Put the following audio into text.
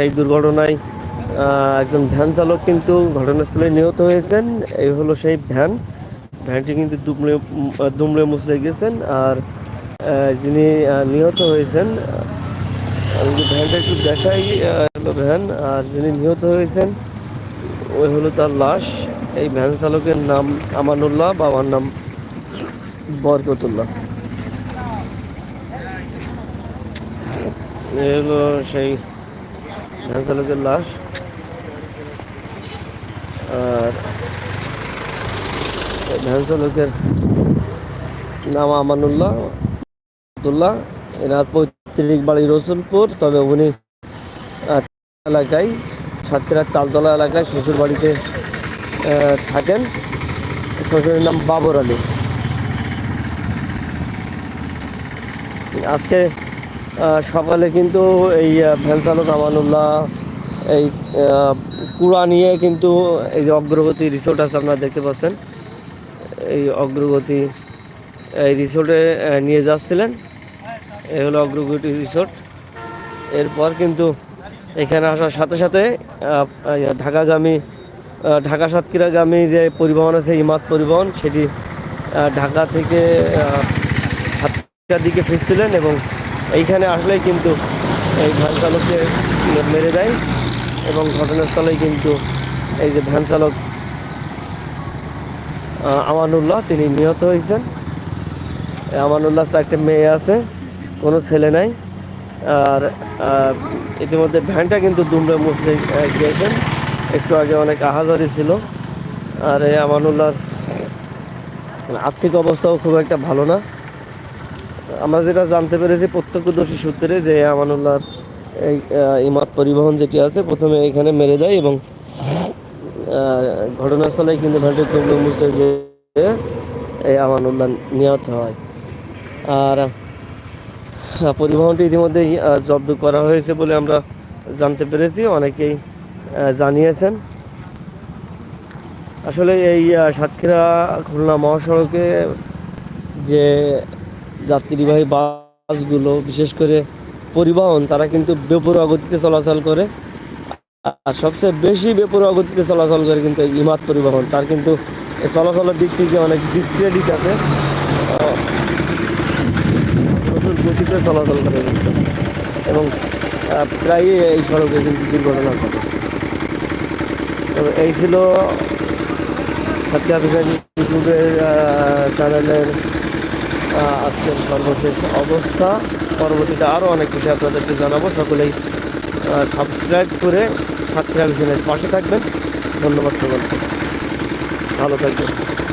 এই দুর্ঘটনায় একজন ভ্যান চালক কিন্তু ঘটনাস্থলে নিহত হয়েছেন। এই হলো সেই ভ্যান। ভ্যানটি কিন্তু দুমড়ে দুমড়ে মুচড়ে গেছেন আর যিনি নিহত হয়েছেন ভ্যানটা একটু দেখাই ভ্যান আর যিনি নিহত হয়েছেন, ওই হলো তার লাশ। এই ভ্যান চালকের নাম আমানুল্লাহ, বাবার নাম বরকতুল্লাহ। এই হলো সেই ভ্যান চালকের লাশ। আর এই ভ্যান চালকের নাম আমানুল্লাহ, আব্দুল্লাহ। এনার পৈতৃক বাড়ি রসুলপুর, তবে উনি এলাকায়, সাতক্ষীরার তালতলা এলাকায় শ্বশুর বাড়িতে থাকেন। শ্বশুরের নাম বাবর আলী। আজকে সকালে কিন্তু এই আহ, ভ্যান আমানুল্লাহ এই কুড়া নিয়ে কিন্তু এই যে অগ্রগতি রিসোর্ট আছে আপনারা দেখতে পাচ্ছেন। এই অগ্রগতি এই রিসোর্টে নিয়ে যাচ্ছিলেন। এই হলো অগ্রগতি রিসোর্ট এরপর কিন্তু এখানে আসার সাথে সাথে ঢাকাগামী ঢাকা সাতক্ষীরাগামী যে পরিবহন আছে ইমাদ পরিবহন সেটি ঢাকা থেকে সাতক্ষীরার দিকে ফিরছিলেন এবং এইখানে আসলেই কিন্তু এই ভ্যান চালককে মেরে দেয় এবং ঘটনাস্থলেই কিন্তু এই যে ভ্যান চালক আমানুল্লাহ, তিনি নিহত হয়েছেন। আমানুল্লাহ চারটে মেয়ে আছে, কোনো ছেলে নাই। আর ইতিমধ্যে ভ্যানটা কিন্তু দুমড়ে মুচড়ে গিয়েছেন। একটু আগে অনেক আহাজারি ছিল। আর এই আমানুল্লাহর আর্থিক অবস্থাও খুব একটা ভালো না। আমরা যেটা জানতে পেরেছি প্রত্যক্ষদর্শী সূত্রে যে আমানুল্লাহর এই ইমাদ পরিবহন যেটি আছে, প্রথমে এখানে মেরে দেয় এবং ঘটনাস্থলে কিন্তু দুমড়ে মুচড়ে যে, এই আমানুল্লাহ নিহত হয়। আর পরিবহনটি ইতিমধ্যেই জব্দ করা হয়েছে বলে আমরা জানতে পেরেছি। অনেকেই জানিয়েছেন। আসলে এই সাতক্ষীরা খুলনা মহাসড়কে যে যাত্রীবাহী বাসগুলো, বিশেষ করে পরিবহন, তারা কিন্তু বেপরোয়া গতিতে চলাচল করে। আর সবচেয়ে বেশি বেপরোয়া গতিতে চলাচল করে কিন্তু ইমাদ পরিবহন। তার কিন্তু চলাচলের দিক থেকে অনেক ডিসক্রেডিট আছে। প্রচুর গতিতে চলাচল করে কিন্তু। এবং প্রায়ই এই সড়কে কিন্তু দুর্ঘটনা ঘটে। এই ছিল বিষয় ইউটিউবের চ্যানেলের আজকের সর্বশেষ অবস্থা। পরবর্তীতে আরও অনেক কিছু আপনাদেরকে জানাব। সকলেই সাবস্ক্রাইব করে সাতক্ষীরা পাশে থাকবেন। ধন্যবাদ সকলকে। ভালো থাকবেন।